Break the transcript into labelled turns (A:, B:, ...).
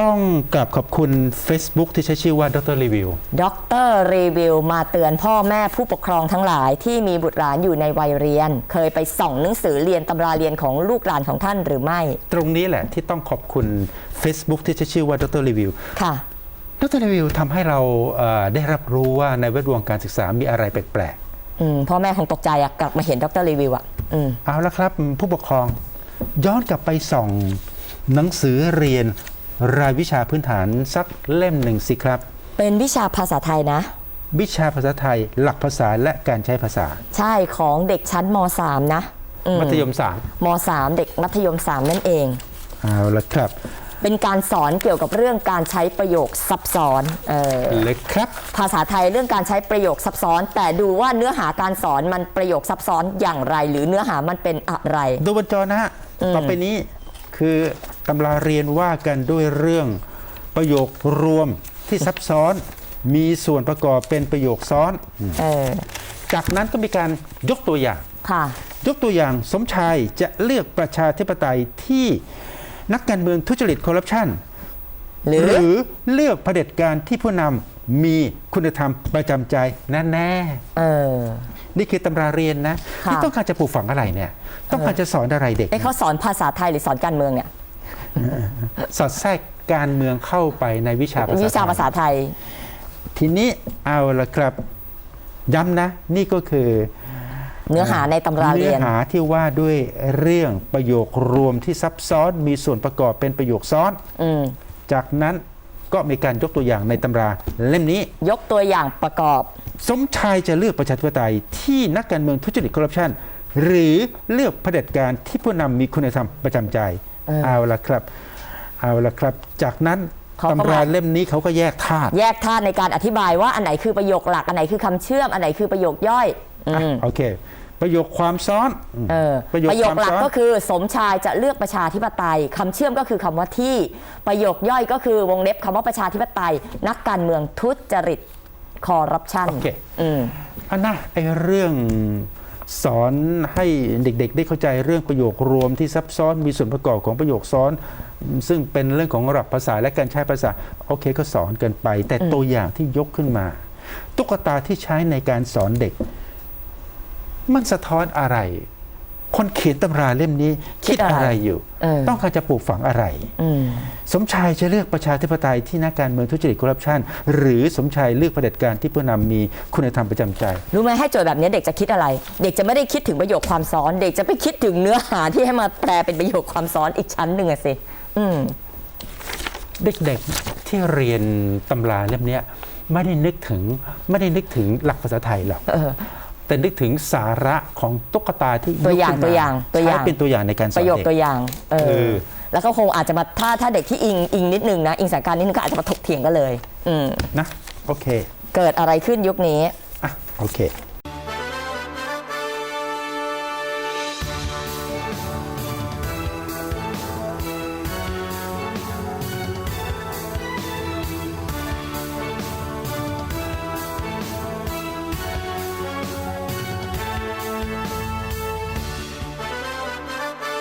A: ต้องกลับขอบคุณ Facebook ที่ใช้ชื่อว่าดรรีวิว
B: ด็อกเตอร์รีวิวมาเตือนพ่อแม่ผู้ปกครองทั้งหลายที่มีบุตรหลานอยู่ในวัยเรียน เคยไปส่องหนังสือเรียนตำราเรียนของลูกหลานของท่านหรือไม่
A: ตรงนี้แหละที่ต้องขอบคุณ Facebook ที่ใช้ชื่อว่าดรรีวิว
B: ค่ะ
A: ดรรีวิวทำให้เราเอ่อได้รับรู้ว่าในแวดวงการศึกษามีอะไรแปลก
B: อืมพ่อแม่คงตกใจอะกลับมาเห็นด็อกเตอร์รีวิวอะอืม
A: ๆเอาละครับผู้ปกครอง ย้อนกลับไปส่องหนังสือเรียน รายวิชาพื้นฐานสักเล่มหนึ่งสิครับ
B: เป็นวิชาภาษาไทยนะ
A: วิชาภาษาไทยหลักภาษาและการใช้ภาษา
B: ใช่ของเด็กชั้นม .3 นะอื
A: มัธยมสาม
B: ม .3 เด็กมัธยม 3 นั่นเอง
A: เอาละครับ
B: เป็นการสอนเกี่ยวกับเรื่องการใช้ประโยคซับซ้อนเออ
A: เลยครับ
B: ภาษาไทยเรื่องการใช้ประโยคซับซ้อน แต่ดูว่าเนื้อหาการสอนมันประโยคซับซ้อนอย่างไร หรือเนื้อหามันเป็นอะไร
A: ดูบนจอนะฮะต่อไปนี้ คือตำราเรียนว่ากันด้วยเรื่องประโยครวมที่ซับซ้อนมีส่วนประกอบเป็นประโยคซ้อน
B: เออ
A: จากนั้นก็มีการยกตัวอย่าง
B: ค่ะ
A: ยกตัวอย่างสมชายจะเลือกประชาธิปไตยที่นักการเมืองทุจริตคอร์รัปชัน
B: หรือ
A: หรือเลือกเผด็จการที่ผู้นำมีคุณธรรมประจำใจแน่แน่
B: เออ
A: ๆ นี่คือตำราเรียนนะ
B: ค่ะ
A: ที่ต้องการจะปลูกฝังอะไรเนี่ย ต้องการจะสอนอะไรเด็ก
B: เอ้เขาสอนภาษาไทยหรือสอนการเมืองเนี่ย
A: สอดแทรกการเมืองเข้าไปในวิชาภาษา
B: วิชาภาษา
A: ไทย
B: ไทย
A: ทีนี้เอาละครับย้ำนะ นี่ก็คือ
B: เนื้อหาในตำรา
A: เนื้
B: เรี
A: อย
B: น
A: หาที่ว่าด้วยเรื่องประโยครวมที่ซับซ้อนมีส่วนประกอบเป็นประโยคซ้อน
B: อืม
A: จากนั้นก็มีการยกตัวอย่างในตำราเล่มนี้
B: ยกตัวอย่างประกอบ
A: สมชายจะเลือกประชาธิปไตยที่นักการเมืองทุจริตคอร์รัปชันหรือเลือกเผด็จการที่ผู้นำมีคุณธรรมประจำใจ
B: เออ
A: เอาละครับ เอาละครับ จากนั้น
B: เขาก็
A: ตำรา
B: มา
A: เล่มนี้เขาก็แยกธาตุ
B: แยกธาตุในการอธิบายว่าอันไหนคือประโยคหลัก อันไหนคือคำเชื่อม อันไหนคือประโยคย่อยอืม
A: โอเค ประโยคความซ้อน
B: เออ
A: ประโยค
B: ประโยค
A: ความ
B: หลัก
A: ซ้อน
B: ก็คือสมชายจะเลือกประชาธิปไตยคำเชื่อมก็คือคำว่าที่ ประโยคย่อยก็คือวงเล็บคำว่าประชาธิปไตย นักการเมืองทุจริต คอร์รัปชัน
A: โอเค
B: อืม
A: อันนะไอเรื่องสอนให้เด็กๆ ได้เข้าใจเรื่องประโยครวมที่ซับซ้อนมีส่วนประกอบของประโยคซ้อน ซึ่งเป็นเรื่องของหลักภาษาและการใช้ภาษา โอเคก็สอนกันไป แต่ตัวอย่างที่ยกขึ้นมา ตุ๊กตาที่ใช้ในการสอนเด็ก มันสะท้อนอะไร คนเขียนตำราเล่มนี้
B: คิ
A: คิ
B: ด
A: ด
B: อะไร
A: อะไรอยู่
B: เออ
A: ต้องการจะปลูกฝังอะไร
B: อืม
A: สมชายจะเลือกประชาธิปไตยที่นักการเมืองทุจริตคอร์รัปชันหรือสมชายเลือกเผด็จการที่ผู้นำมีคุณธรรมประจำใจ
B: รู้ไหมให้โจทย์แบบนี้เด็กจะคิดอะไร เด็กจะไม่ได้คิดถึงประโยคความซ้อน เด็กจะไปคิดถึงเนื้อหาที่ให้มาแปลเป็นประโยคความซ้อนอีกชั้นหนึ่งอะสิอืม
A: เด็กๆที่เรียนตำราเล่มเนี้ยไม่ได้นึกถึงไม่ได้นึกถึงหลักภาษาไทยหรอก
B: เออ
A: แต่นึกถึงสาระของตุ๊กตาที่
B: ตัวอย่าง
A: กขึ้นม
B: ตัวอย่างตัวอย่าง
A: ใช้เป็นตัวอย่างในการสอน
B: ประโยค
A: เด็ก
B: ตัวอย่างเอ
A: เอ
B: อ
A: อ
B: แล้วก็คงอาจจะมาถ้าถ้าเด็กที่อิงอิงนิดนึงนะ อิงสถานการณ์นิดนึงก็อาจจะมาถกเถียงกันเลย อืม
A: นะ โอเค
B: เกิดอะไรขึ้นยุคนี้
A: อะโอเค